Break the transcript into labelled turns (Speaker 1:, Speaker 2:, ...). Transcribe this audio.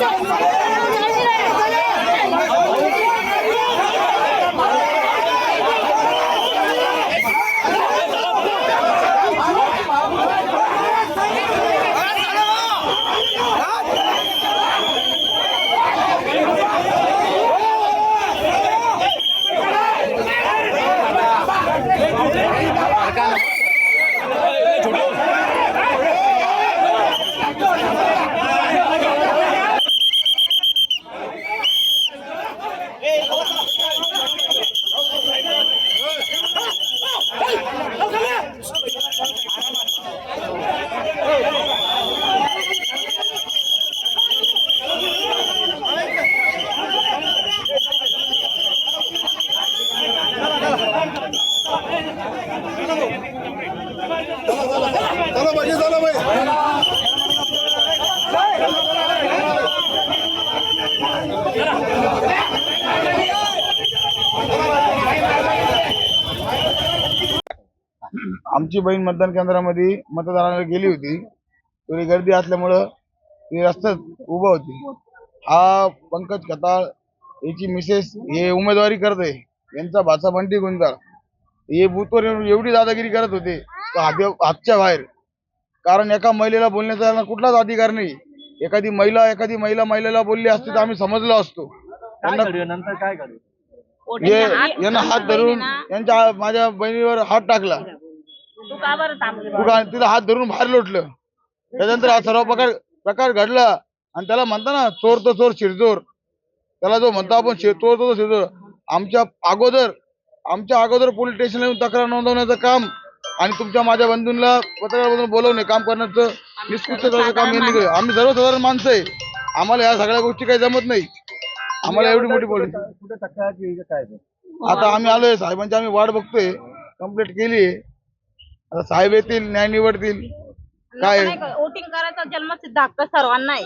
Speaker 1: 아니라 चला पाहिजे चला पाहिजे आमची बहीण मतदान केंद्रामध्ये मतदानाला गेली होती. थोडी गर्दी असल्यामुळं ती रस्त्यात उभं होती. हा पंकज खताळ याची मिसेस हे उमेदवारी करते यांचा भाचा बंटी गुंजाळ हे बूथवर येऊन एवढी दादागिरी करत होते हातच्या बाहेर. कारण एका महिलेला बोलण्याचा कुठलाच अधिकार नाही. एखादी महिला एखादी महिला महिलेला बोलली असती तर आम्ही समजलो असतो.
Speaker 2: नंतर काय
Speaker 1: यांना हात धरून यांच्या माझ्या बहिणीवर हात टाकला. तिला हात धरून बाहेर लोटलं. त्याच्यानंतर हा सर्व प्रकार प्रकार घडला. आणि त्याला म्हणता ना चोर तो चोर शिरजोर त्याला जो म्हणतो आपण चोर तो शिरजोर आमच्या अगोदर आमच्या अगोदर पोलीस स्टेशनला येऊन तक्रार नोंदवण्याचं काम आणि तुमच्या माझ्या बंधूंना पत्रकारामधून बोलवणे काम करण्याचं निष्कृष्टताचं काम यांनी केलं. आम्ही सर्वसाधारण माणसं आहे. आम्हाला या सगळ्या गोष्टी काही जमत नाही. आम्हाला एवढी मोठी पोलीस? आता आम्ही आलोय साहेबांची आम्ही वाट बघतोय. कंप्लीट केली आता साहेब येतील न्याय निवडतील. काय?
Speaker 3: वोटिंग करायचा जन्मसिद्ध हक्क सर्वांना आहे.